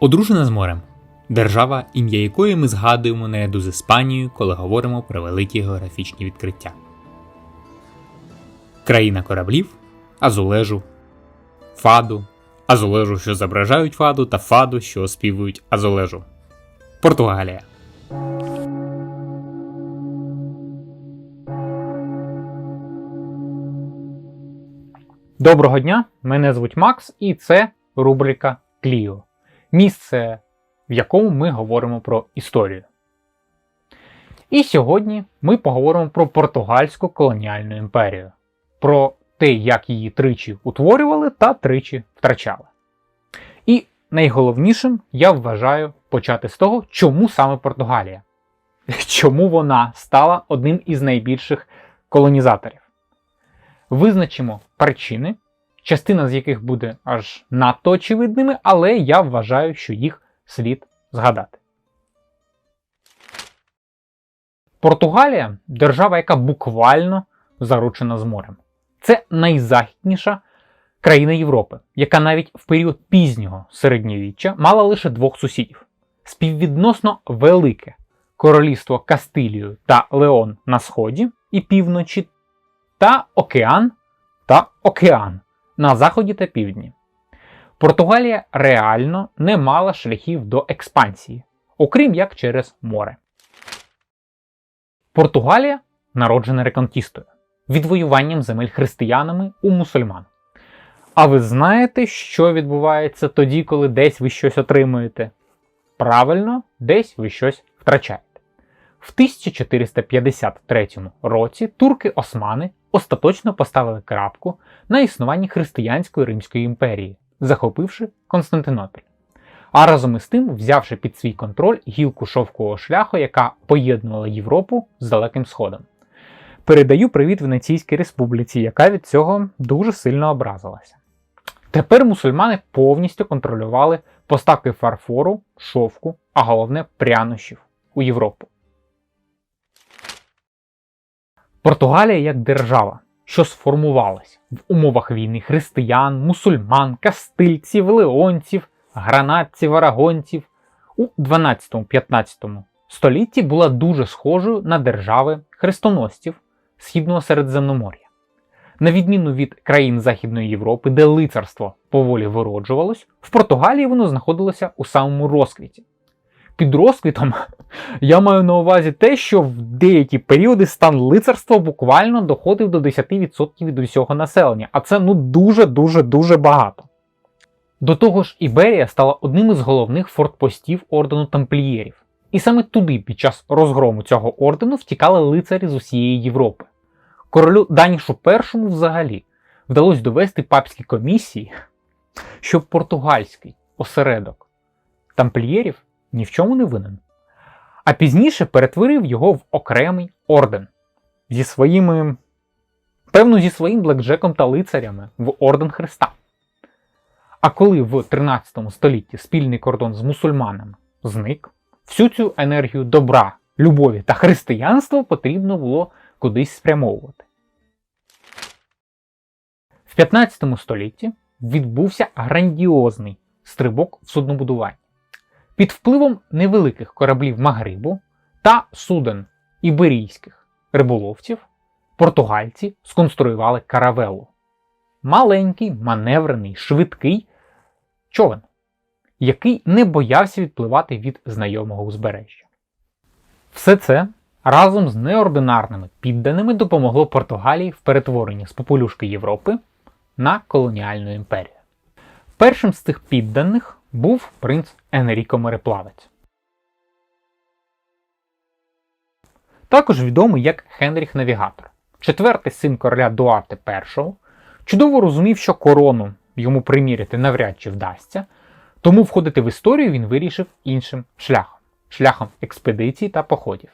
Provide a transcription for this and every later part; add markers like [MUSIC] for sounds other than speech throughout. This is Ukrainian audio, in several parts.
Одружена з морем. Держава, ім'я якої ми згадуємо наряду з Іспанією, коли говоримо про великі географічні відкриття. Країна кораблів, Азулежу, Фаду, Азулежу, що зображають Фаду, та Фаду, що оспівують Азулежу. Португалія. Доброго дня, мене звуть Макс, і це рубрика Кліо. Місце, в якому ми говоримо про історію. І сьогодні ми поговоримо про португальську колоніальну імперію, про те, як її тричі утворювали та тричі втрачали. І найголовнішим я вважаю почати з того, чому саме Португалія, чому вона стала одним із найбільших колонізаторів. Визначимо причини, частина з яких буде аж надто очевидними, але я вважаю, що їх слід згадати. Португалія держава, яка буквально заручена з морем. Це найзахідніша країна Європи, яка навіть в період пізнього середньовіччя мала лише двох сусідів: співвідносно велике королівство Кастилію та Леон на сході і півночі, та океан та океан на заході та півдні. Португалія реально не мала шляхів до експансії, окрім як через море. Португалія народжена реконкістою, відвоюванням земель християнами у мусульман. А ви знаєте, що відбувається тоді, коли десь ви щось отримуєте? Правильно, десь ви щось втрачаєте. В 1453 році турки-османи остаточно поставили крапку на існуванні християнської Римської імперії, захопивши Константинопіль. А разом із тим взявши під свій контроль гілку шовкового шляху, яка поєднувала Європу з Далеким Сходом. Передаю привіт Венеційській республіці, яка від цього дуже сильно образилася. Тепер мусульмани повністю контролювали поставки фарфору, шовку, а головне прянощів у Європу. Португалія як держава, що сформувалась в умовах війни християн, мусульман, кастильців, леонців, гранатців, арагонців, у 12-15 столітті була дуже схожою на держави хрестоносців Східного Середземномор'я. На відміну від країн Західної Європи, де лицарство поволі вироджувалось, в Португалії воно знаходилося у самому розквіті. Під розквітом [LAUGHS] я маю на увазі те, що в деякі періоди стан лицарства буквально доходив до 10% від усього населення, а це ну дуже-дуже дуже багато. До того ж, Іберія стала одним із головних фортпостів ордену тамплієрів. І саме туди під час розгрому цього ордену втікали лицарі з усієї Європи. Королю Данішу І взагалі вдалося довести папські комісії, що португальський осередок тамплієрів ні в чому не винен. А пізніше перетворив його в окремий орден зі своїми, певно, зі своїм блекджеком та лицарями в Орден Христа. А коли в 13 столітті спільний кордон з мусульманами зник, всю цю енергію добра, любові та християнства потрібно було кудись спрямовувати. В 15 столітті відбувся грандіозний стрибок в суднобудуванні. Під впливом невеликих кораблів Магрибу та суден іберійських риболовців португальці сконструювали каравелу. Маленький, маневрений, швидкий човен, який не боявся відпливати від знайомого узбережжя. Все це разом з неординарними підданими допомогло Португалії в перетворенні з попелюшки Європи на колоніальну імперію. Першим з цих підданих був принц Енріко Мореплавець. Також відомий як Хенріх Навігатор, четвертий син короля Дуарте І, чудово розумів, що корону йому приміряти навряд чи вдасться, тому входити в історію він вирішив іншим шляхом шляхом експедицій та походів.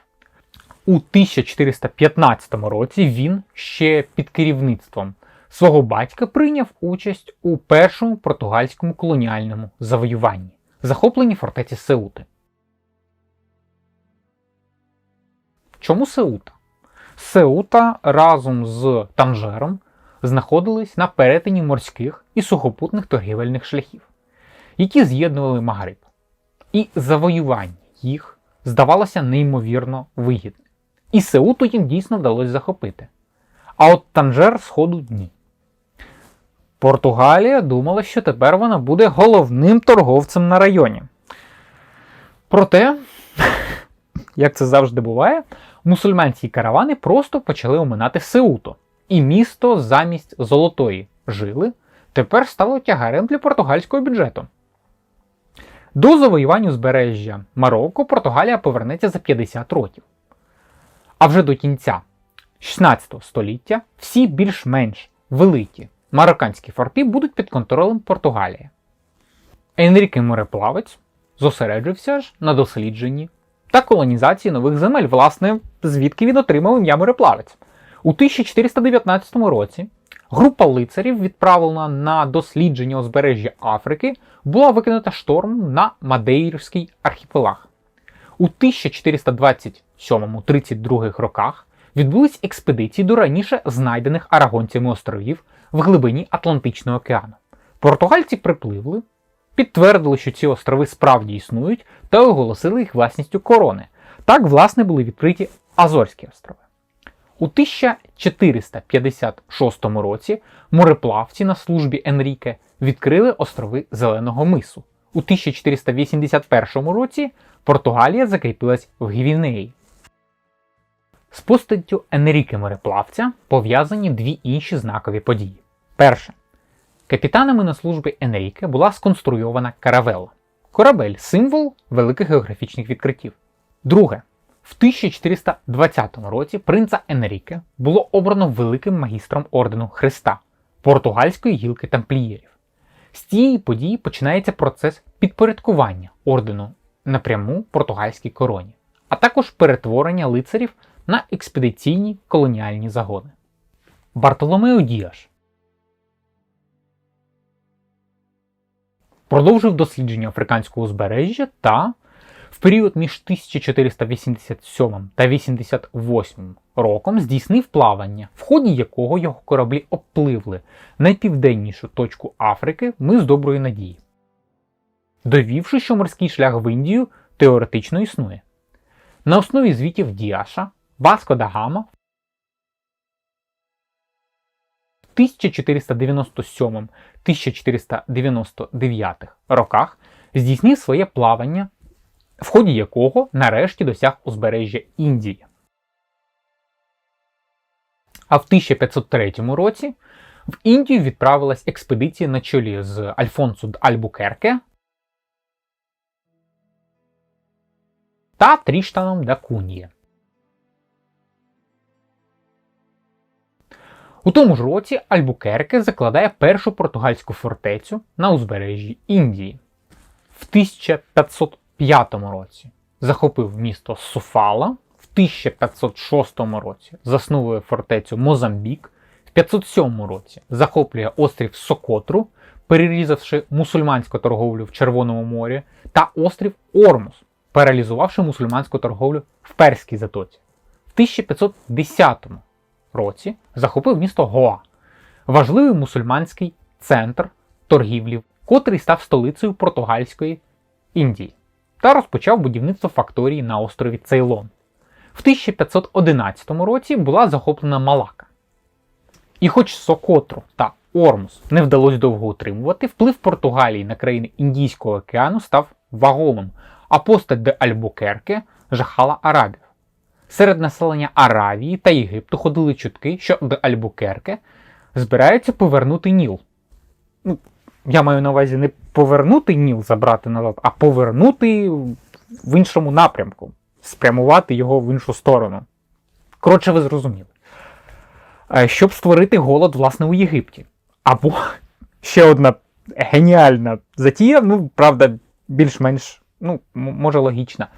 У 1415 році він ще під керівництвом свого батька прийняв участь у першому португальському колоніальному завоюванні захопленні фортеці Сеути. Чому Сеута? Сеута разом з Танжером знаходились на перетині морських і сухопутних торгівельних шляхів, які з'єднували Магриб і завоювання їх здавалося неймовірно вигідним. І Сеуту їм дійсно вдалося захопити. А от Танжер сходу ні. Португалія думала, що тепер вона буде головним торговцем на районі. Проте, [LAUGHS] як це завжди буває, мусульманські каравани просто почали оминати Сеуто, і місто замість золотої жили тепер стало тягарем для португальського бюджету. До завоювання узбережжя Марокко Португалія повернеться за 50 років. А вже до кінця 16 століття всі більш-менш великі марокканські форти будуть під контролем Португалії. Енріке мореплавець зосереджився ж на дослідженні та колонізації нових земель, власне, звідки він отримав ім'я мореплавець. У 1419 році група лицарів, відправлена на дослідження узбережжя Африки, була викинута штормом на Мадейрський архіпелаг. У 1427-32 роках відбулись експедиції до раніше знайдених арагонцями островів в глибині Атлантичного океану. Португальці припливли, підтвердили, що ці острови справді існують, та оголосили їх власністю корони. Так, власне, були відкриті Азорські острови. У 1456 році мореплавці на службі Енріке відкрили острови Зеленого Мису. У 1481 році Португалія закріпилась в Гвінеї. З постаттю Енріке мореплавця пов'язані дві інші знакові події. Перше. Капітанами на службі Енріке була сконструйована каравела. Корабель символ великих географічних відкриттів. Друге. В 1420 році принца Енріке було обрано великим магістром ордену Христа португальської гілки тамплієрів. З цієї події починається процес підпорядкування ордену напряму португальській короні, а також перетворення лицарів на експедиційні колоніальні загони. Бартоломео Діаш продовжив дослідження африканського узбережжя та в період між 1487 та 88 роком здійснив плавання, в ході якого його кораблі обпливли найпівденнішу точку Африки мис Доброї Надії, довівши, що морський шлях в Індію теоретично існує. На основі звітів Діаша Васко да Гама 1497-1499 роках здійснив своє плавання, в ході якого нарешті досяг узбережжя Індії. А в 1503 році в Індію відправилась експедиція на чолі з Альфонсо Альбукерке та Тріштаном да. У тому ж році Альбукерке закладає першу португальську фортецю на узбережжі Індії. В 1505 році захопив місто Софала, в 1506 році засновує фортецю Мозамбік, в 507 році захоплює острів Сокотру, перерізавши мусульманську торговлю в Червоному морі, та острів Ормус, паралізувавши мусульманську торговлю в Перській затоці. В 1510 році захопив місто Гоа, важливий мусульманський центр торгівлі, котрий став столицею португальської Індії, та розпочав будівництво факторії на острові Цейлон. В 1511 році була захоплена Малака. І хоч Сокотру та Ормус не вдалося довго утримувати, вплив Португалії на країни Індійського океану став вагомим, а постать де Альбукерке жахала арабів. Серед населення Аравії та Єгипту ходили чутки, що де Альбукерке збирається повернути Ніл. Ну, я маю на увазі не повернути Ніл забрати назад, а повернути в іншому напрямку, спрямувати його в іншу сторону. Коротше, ви зрозуміли. Е, Щоб створити голод, власне, у Єгипті. Або [LAUGHS] ще одна геніальна затія, ну, правда, більш-менш, ну, може, логічна.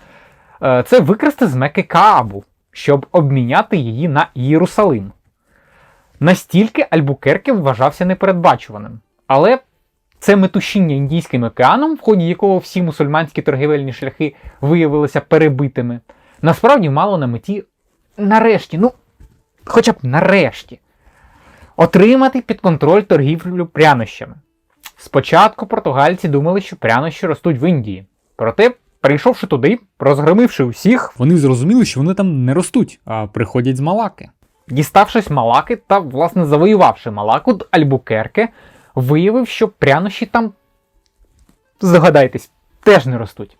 Е, Це викрасти з Мекки Каабу, щоб обміняти її на Єрусалим. Настільки Альбукерке вважався непередбачуваним. Але це метушіння Індійським океаном, в ході якого всі мусульманські торгівельні шляхи виявилися перебитими, насправді мало на меті нарешті, ну, хоча б нарешті, отримати під контроль торгівлю прянощами. Спочатку португальці думали, що прянощі ростуть в Індії. Проте прийшовши туди, розгромивши усіх, вони зрозуміли, що вони там не ростуть, а приходять з Малаки. Діставшись Малаки та, власне, завоювавши Малаку, Альбукерке виявив, що прянощі там, здогадайтесь, теж не ростуть.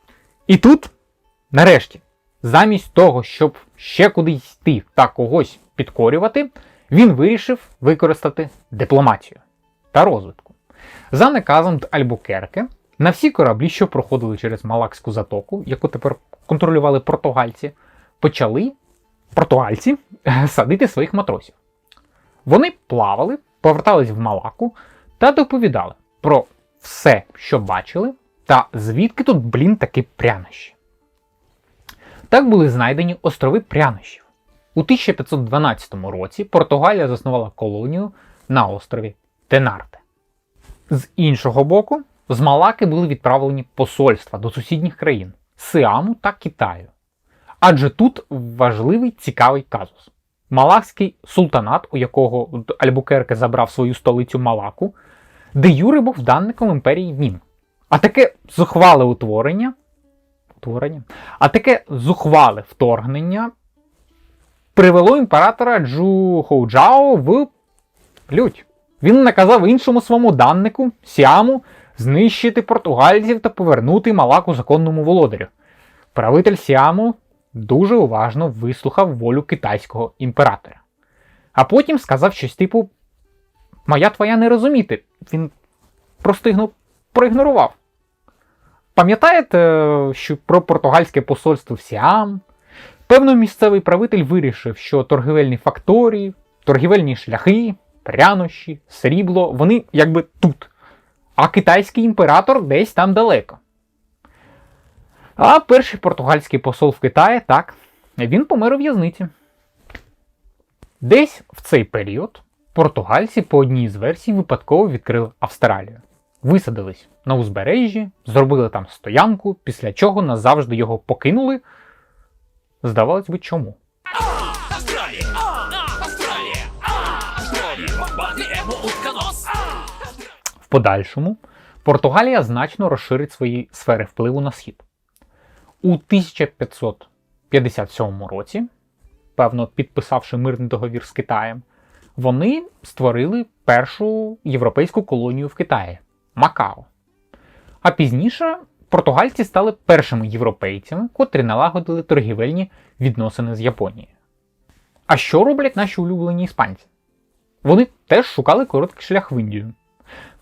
І тут, нарешті, замість того, щоб ще кудись йти та когось підкорювати, він вирішив використати дипломатію та розвитку. За наказом Альбукерке на всі кораблі, що проходили через Малакську затоку, яку тепер контролювали португальці, почали португальці садити своїх матросів. Вони плавали, повертались в Малаку та доповідали про все, що бачили, та звідки тут, блін, такі прянощі. Так були знайдені острови прянощів. У 1512 році Португалія заснувала колонію на острові Тенарте. З іншого боку, з Малаки були відправлені посольства до сусідніх країн Сиаму та Китаю. Адже тут важливий цікавий казус. Малакський султанат, у якого Альбукерке забрав свою столицю Малаку, де Юри був данником імперії Мін. А таке зухвале утворення, утворення, а таке зухвале вторгнення привело імператора Джу Хоуджао в лють. Він наказав іншому своєму даннику Сіаму знищити португальців та повернути Малаку законному володарю. Правитель Сіаму дуже уважно вислухав волю китайського імператора. А потім сказав щось типу: Моя твоя не розуміти. Він просто ігно- проігнорував. Пам'ятаєте, що про португальське посольство в Сіам? Певно, місцевий правитель вирішив, що торгівельні факторії, торгівельні шляхи, прянощі, срібло, вони якби тут. А китайський імператор десь там далеко. А перший португальський посол в Китаї, так, він помер у в'язниці. Десь в цей період португальці по одній з версій випадково відкрили Австралію. Висадились на узбережжі, зробили там стоянку, після чого назавжди його покинули. Здавалось би, чому. Подальшому Португалія значно розширить свої сфери впливу на схід. У 1557 році, певно, підписавши мирний договір з Китаєм, вони створили першу європейську колонію в Китаї Макао. А пізніше португальці стали першими європейцями, котрі налагодили торгівельні відносини з Японією. А що роблять наші улюблені іспанці? Вони теж шукали короткий шлях в Індію.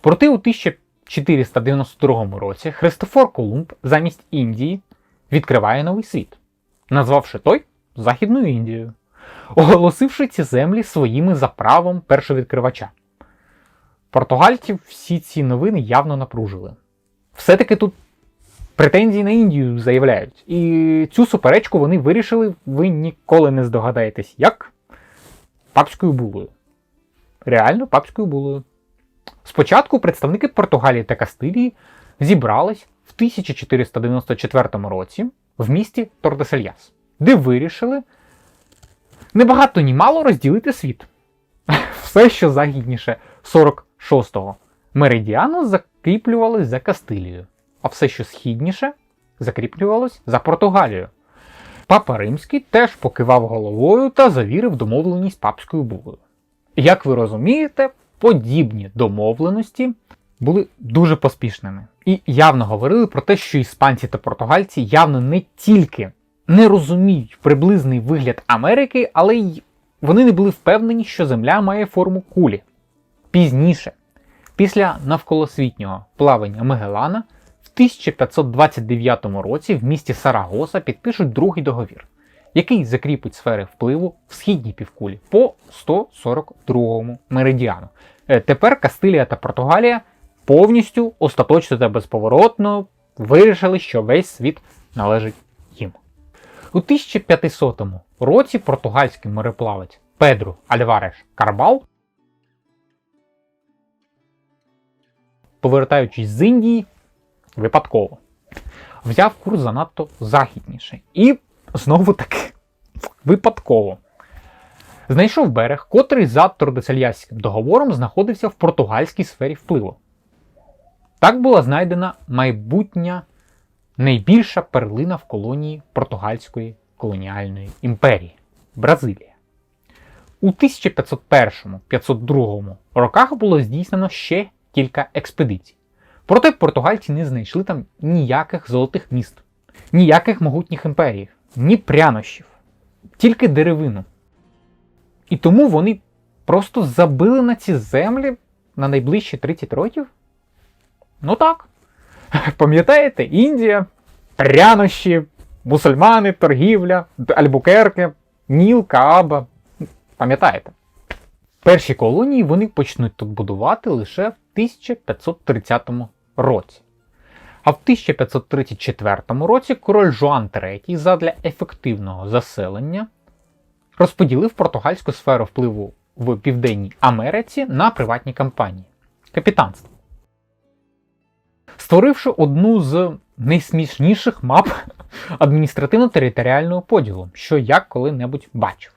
Проте у 1492 році Христофор Колумб замість Індії відкриває новий світ, назвавши той Західною Індією, оголосивши ці землі своїми за правом першовідкривача. Португальців всі ці новини явно напружили. Все-таки тут претензії на Індію заявляють. І цю суперечку вони вирішили, ви ніколи не здогадаєтесь, як папською булою. Реально папською булою. Спочатку представники Португалії та Кастилії зібрались в 1494 році в місті Тордесельяс, де вирішили небагато ні мало розділити світ. [LAUGHS] Все, що західніше 46-го меридіану, закріплювалось за Кастилією, а все, що східніше, закріплювалось за Португалією. Папа Римський теж покивав головою та завірив домовленість папською булою. Як ви розумієте, подібні домовленості були дуже поспішними і явно говорили про те, що іспанці та португальці явно не тільки не розуміють приблизний вигляд Америки, але й вони не були впевнені, що Земля має форму кулі. Пізніше, після навколосвітнього плавання Магеллана, в 1529 році в місті Сарагоса підпишуть другий договір, який закріпить сфери впливу в східній півкулі по 142 меридіану. Е, Тепер Кастилія та Португалія повністю остаточно та безповоротно вирішили, що весь світ належить їм. У 1500 році португальський мореплавець Педро Альвареш Карбал, повертаючись з Індії, випадково взяв курс занадто західніше. І знову таки випадково. Знайшов берег, котрий за Тордесельяським договором знаходився в португальській сфері впливу. Так була знайдена майбутня найбільша перлина в колонії португальської колоніальної імперії Бразилія. У 1501-502 роках було здійснено ще кілька експедицій. Проте португальці не знайшли там ніяких золотих міст, ніяких могутніх імперій, ні прянощів, тільки деревину. І тому вони просто забили на ці землі на найближчі 30 років? Ну так. [LAUGHS] Пам'ятаєте, Індія, прянощі, мусульмани, торгівля, Альбукерке, Ніл, Кааба. Пам'ятаєте? Перші колонії вони почнуть тут будувати лише в 1530 році. А в 1534 році король Жуан III задля ефективного заселення розподілив португальську сферу впливу в Південній Америці на приватні компанії капітанство. Створивши одну з найсмішніших мап [LAUGHS] адміністративно-територіального поділу, що я коли-небудь бачив.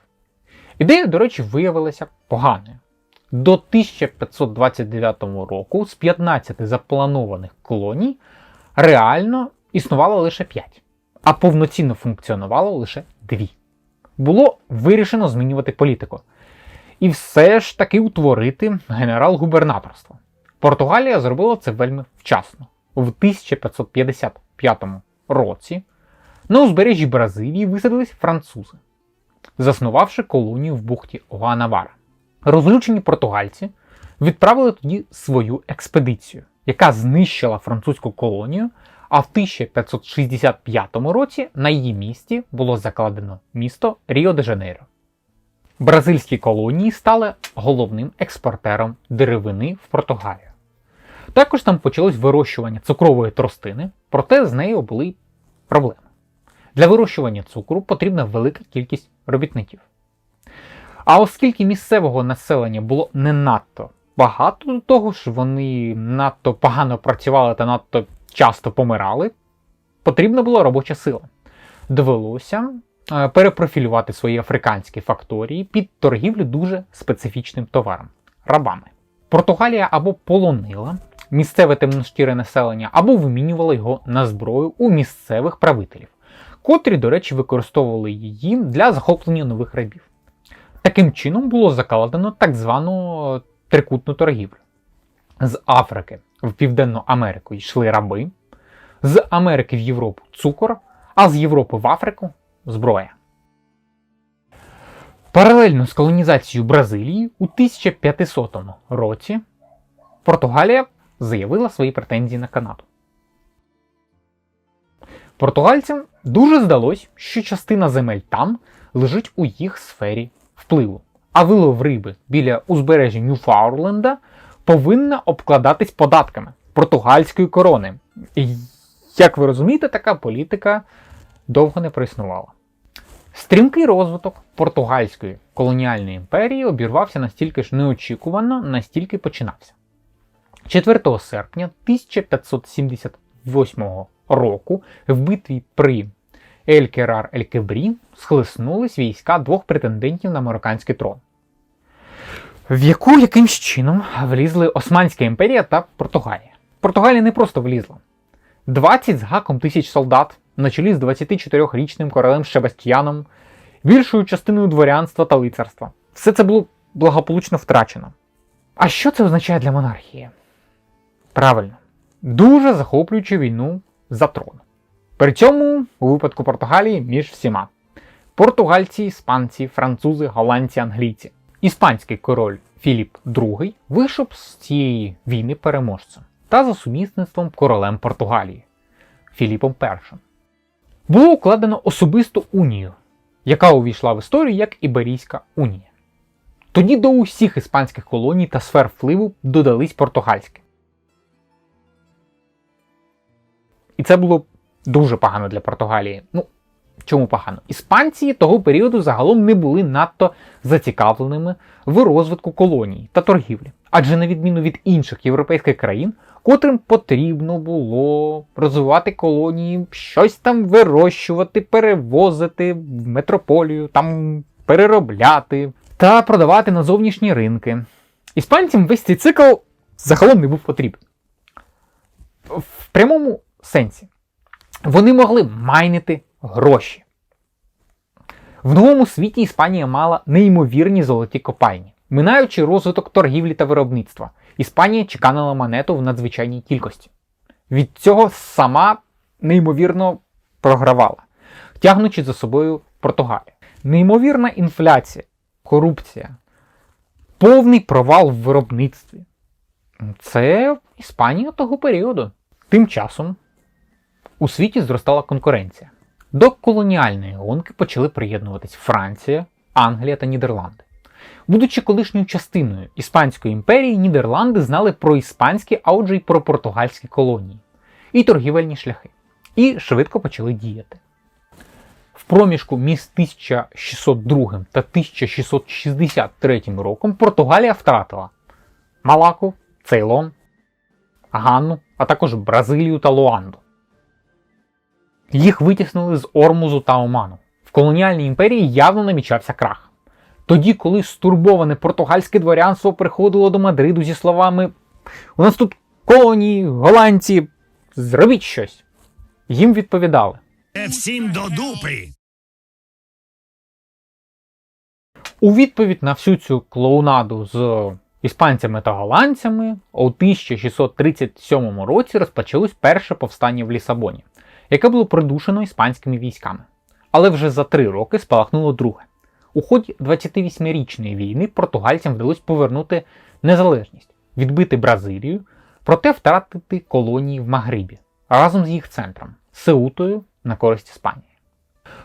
Ідея, до речі, виявилася поганою. До 1529 року з 15 запланованих колоній реально існувало лише 5, а повноцінно функціонувало лише 2. Було вирішено змінювати політику. І все ж таки утворити генерал-губернаторство. Португалія зробила це вельми вчасно. В 1555 році на узбережжі Бразилії висадились французи, заснувавши колонію в бухті Гуанавара. Розлючені португальці відправили тоді свою експедицію, яка знищила французьку колонію, а в 1565 році на її місці було закладено місто Ріо-де-Жанейро. Бразильські колонії стали головним експортером деревини в Португалію. Також там почалось вирощування цукрової тростини, проте з нею були проблеми. Для вирощування цукру потрібна велика кількість робітників. А оскільки місцевого населення було не надто багато, до того ж вони надто погано працювали та надто часто помирали, потрібна була робоча сила. Довелося е, перепрофілювати свої африканські факторії під торгівлю дуже специфічним товаром рабами. Португалія або полонила місцеве темношкіре населення, або вимінювала його на зброю у місцевих правителів, котрі, до речі, використовували її для захоплення нових рабів. Таким чином було закладено так звану е, трикутну торгівлю. З Африки в Південну Америку йшли раби, з Америки в Європу цукор, а з Європи в Африку зброя. Паралельно з колонізацією Бразилії у 1500 році Португалія заявила свої претензії на Канаду. Португальцям дуже здалось, що частина земель там лежить у їх сфері впливу, а вилов риби біля узбережжя Ньюфаундленда повинна обкладатись податками португальської корони. І, як ви розумієте, така політика довго не проіснувала. Стрімкий розвиток португальської колоніальної імперії обірвався настільки ж неочікувано, настільки починався. 4 серпня 1578 року в битві при Елькерар Елькебрі схлеснулись війська двох претендентів на марокканський трон, в яку якимсь чином влізли Османська імперія та Португалія. Португалія не просто влізла. 20 з гаком тисяч солдат на чолі з 24-річним королем Шебастьяном, більшою частиною дворянства та лицарства. Все це було благополучно втрачено. А що це означає для монархії? Правильно, дуже захоплюючу війну за трон. При цьому, у випадку Португалії, між всіма: португальці, іспанці, французи, голландці, англійці. Іспанський король Філіп II вийшов з цієї війни переможцем та за сумісництвом королем Португалії Філіпом І. Було укладено особисту унію, яка увійшла в історію як Іберійська унія. Тоді до усіх іспанських колоній та сфер впливу додались португальські. І це було дуже погано для Португалії. Ну, чому погано? Іспанці того періоду загалом не були надто зацікавленими в розвитку колоній та торгівлі. Адже на відміну від інших європейських країн, котрим потрібно було розвивати колонії, щось там вирощувати, перевозити в метрополію, там переробляти та продавати на зовнішні ринки. Іспанцям весь цей цикл загалом не був потрібен. В прямому сенсі. Вони могли майнити гроші. В новому світі Іспанія мала неймовірні золоті копальні. Минаючи розвиток торгівлі та виробництва, Іспанія чеканила монету в надзвичайній кількості. Від цього сама неймовірно програвала, тягнучи за собою Португалію. Неймовірна інфляція, корупція, повний провал в виробництві. Це Іспанія того періоду. Тим часом у світі зростала конкуренція. До колоніальної гонки почали приєднуватись Франція, Англія та Нідерланди. Будучи колишньою частиною Іспанської імперії, Нідерланди знали про іспанські, а отже й про португальські колонії і торгівельні шляхи, і швидко почали діяти. В проміжку між 1602 та 1663 роком Португалія втратила Малаку, Цейлон, Ганну, а також Бразилію та Луанду. Їх витіснили з Ормузу та Оману. В колоніальній імперії явно намічався крах. Тоді, коли стурбоване португальське дворянство приходило до Мадриду зі словами У нас тут колонії, голландці, зробіть щось. Їм відповідали. Всім до дупи. У відповідь на всю цю клоунаду з іспанцями та голландцями у 1637 році розпочалось перше повстання в Лісабоні, яке було придушено іспанськими військами. Але вже за три роки спалахнуло друге. У ході 28-річної війни португальцям вдалося повернути незалежність, відбити Бразилію, проте втратити колонії в Магрибі разом з їх центром Сеутою на користь Іспанії.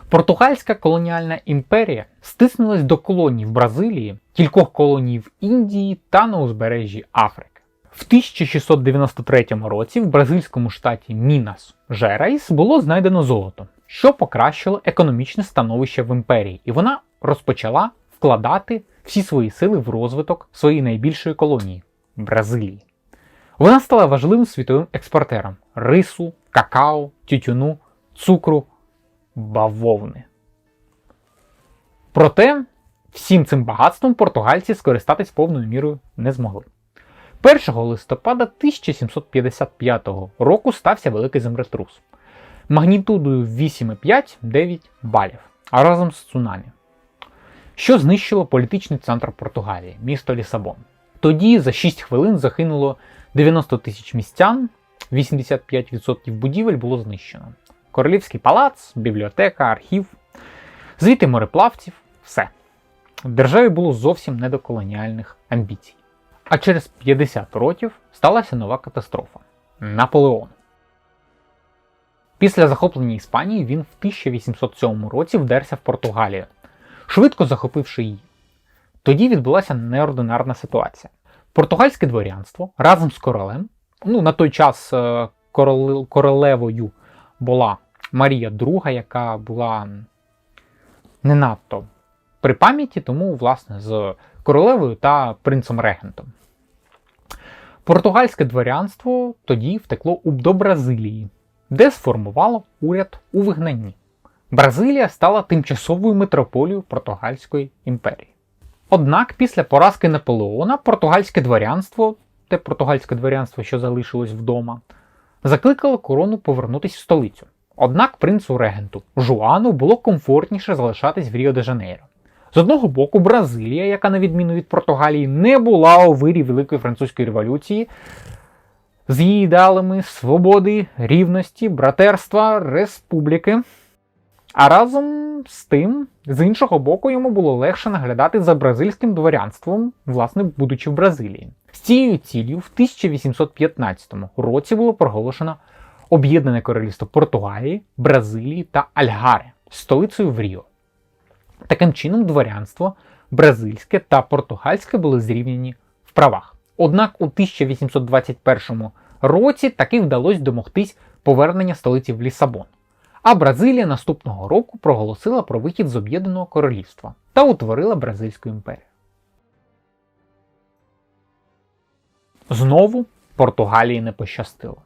Португальська колоніальна імперія стиснулась до колоній в Бразилії, кількох колоній в Індії та на узбережжі Африки. В 1693 році в бразильському штаті Мінас Жерайс було знайдено золото, що покращило економічне становище в імперії, і вона розпочала вкладати всі свої сили в розвиток своєї найбільшої колонії Бразилії. Вона стала важливим світовим експортером рису, какао, тютюну, цукру, бавовни. Проте всім цим багатством португальці скористатись повною мірою не змогли. 1 листопада 1755 року стався великий землетрус магнітудою 8,5-9 балів, а разом з цунамі, що знищило політичний центр Португалії, місто Лісабон. Тоді за 6 хвилин загинуло 90 тисяч містян, 85% будівель було знищено. Королівський палац, бібліотека, архів, звіти мореплавців, все. Державі було зовсім не до колоніальних амбіцій. А через 50 років сталася нова катастрофа Наполеон. Після захоплення Іспанії він в 1807 році вдерся в Португалію, швидко захопивши її. Тоді відбулася неординарна ситуація. Португальське дворянство разом з королем, ну на той час е, короле- королевою була Марія II, яка була не надто при пам'яті, тому, власне, з королевою та принцем регентом. Португальське дворянство тоді втекло до Бразилії, де сформувало уряд у вигнанні. Бразилія стала тимчасовою метрополією Португальської імперії. Однак після поразки Наполеона португальське дворянство, те португальське дворянство, що залишилось вдома, закликало корону повернутися в столицю. Однак принцу регенту Жуану було комфортніше залишатись в Ріо-де-Жанейро. З одного боку, Бразилія, яка, на відміну від Португалії, не була у вирі Великої французької революції, з її ідеалами свободи, рівності, братерства, республіки. А разом з тим, з іншого боку, йому було легше наглядати за бразильським дворянством, власне, будучи в Бразилії. З цією ціллю в 1815 році було проголошено Об'єднане Королівство Португалії, Бразилії та Альгари столицею в Ріо. Таким чином, дворянство бразильське та португальське були зрівняні в правах. Однак у 1821 році таки вдалося домогтись повернення столиці в Лісабон. А Бразилія наступного року проголосила про вихід з Об'єднаного Королівства та утворила Бразильську імперію. Знову Португалії не пощастило.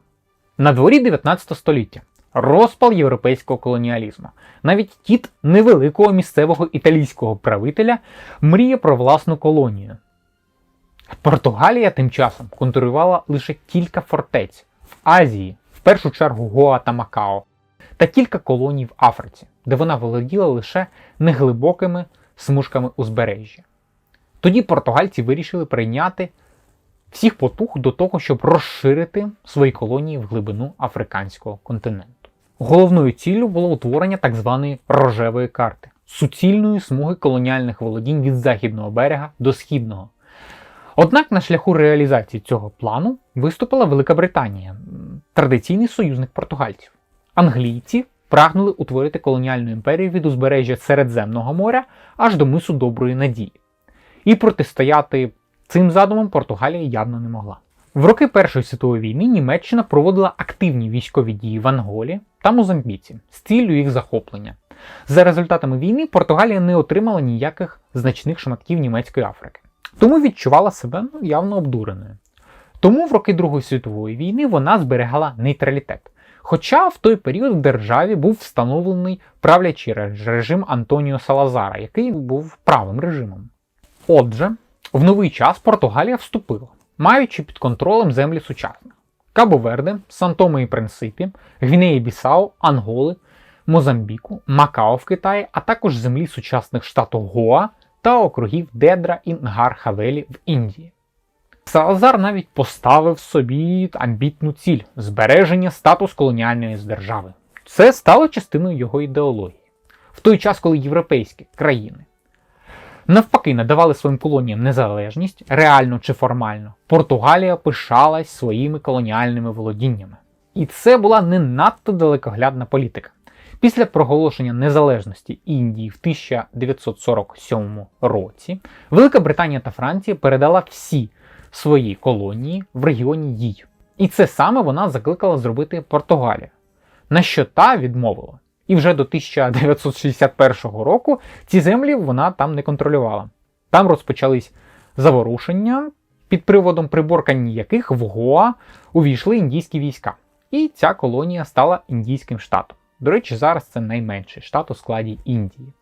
На дворі 19 століття розпал європейського колоніалізму. Навіть кіт невеликого місцевого італійського правителя мріє про власну колонію. Португалія тим часом контролювала лише кілька фортець в Азії, в першу чергу Гоа та Макао, та кілька колоній в Африці, де вона володіла лише неглибокими смужками узбережжя. Тоді португальці вирішили прийняти всіх потуг до того, щоб розширити свої колонії в глибину африканського континенту. Головною ціллю було утворення так званої рожевої карти суцільної смуги колоніальних володінь від західного берега до східного. Однак на шляху реалізації цього плану виступила Велика Британія, традиційний союзник португальців. Англійці прагнули утворити колоніальну імперію від узбережжя Середземного моря аж до мису Доброї Надії. І протистояти цим задумам Португалія явно не могла. В роки Першої світової війни Німеччина проводила активні військові дії в Анголі та Мозамбіці з ціллю їх захоплення. За результатами війни Португалія не отримала ніяких значних шматків німецької Африки, тому відчувала себе ну, явно обдуреною. Тому в роки Другої світової війни вона зберігала нейтралітет. Хоча в той період в державі був встановлений правлячий режим Антоніо Салазара, який був правим режимом. Отже, в новий час Португалія вступила, маючи під контролем землі сучасних Кабо-Верде, Сан-Томе і Принципі, Гвінеї Бісау, Анголи, Мозамбіку, Макао в Китаї, а також землі сучасних штату Гоа та округів Дедра і Нгар-Хавелі в Індії. Салазар навіть поставив собі амбітну ціль збереження статус колоніальної держави. Це стало частиною його ідеології. В той час, коли європейські країни навпаки надавали своїм колоніям незалежність, реально чи формально, Португалія пишалась своїми колоніальними володіннями. І це була не надто далекоглядна політика. Після проголошення незалежності Індії в 1947 році Велика Британія та Франція передала всі свої колонії в регіоні їй. І це саме вона закликала зробити Португалія, на що та відмовила. І вже до 1961 року ці землі вона там не контролювала. Там розпочались заворушення, під приводом приборкання яких в Гоа увійшли індійські війська. І ця колонія стала індійським штатом. До речі, зараз це найменший штат у складі Індії.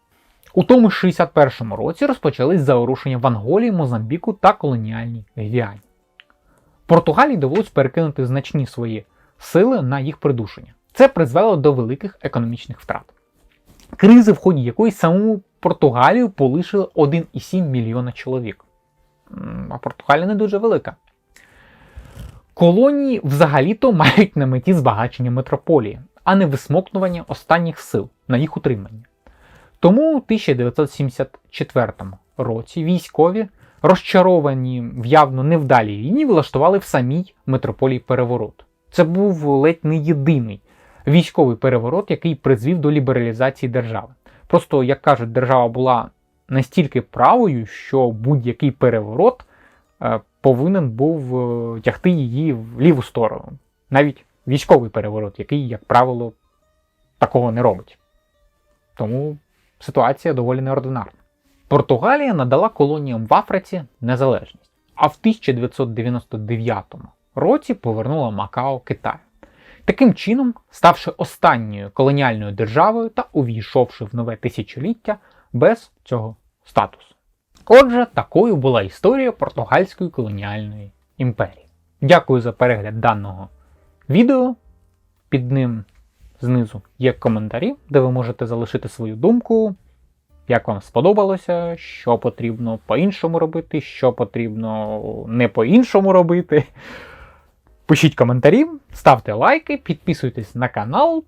У тому ж 61 році розпочались заворушення в Анголії, Мозамбіку та колоніальній Гвіані. Португалії довелось перекинути значні свої сили на їх придушення. Це призвело до великих економічних втрат. Кризи, в ході якої саму Португалію полишили 1,7 мільйона чоловік. А Португалія не дуже велика. Колонії взагалі-то мають на меті збагачення метрополії, а не висмокнування останніх сил на їх утримання. Тому у 1974 році військові, розчаровані в явно невдалій війні, влаштували в самій метрополії переворот. Це був ледь не єдиний військовий переворот, який призвів до лібералізації держави. Просто, як кажуть, держава була настільки правою, що будь-який переворот е, повинен був е, тягти її в ліву сторону. Навіть військовий переворот, який, як правило, такого не робить. Тому ситуація доволі неординарна. Португалія надала колоніям в Африці незалежність, а в 1999 році повернула Макао Китаю. Таким чином, ставши останньою колоніальною державою та увійшовши в нове тисячоліття без цього статусу. Отже, такою була історія португальської колоніальної імперії. Дякую за перегляд даного відео. Під ним знизу є коментарі, де ви можете залишити свою думку, як вам сподобалося, що потрібно по-іншому робити, що потрібно не по-іншому робити. Пишіть коментарі, ставте лайки, підписуйтесь на канал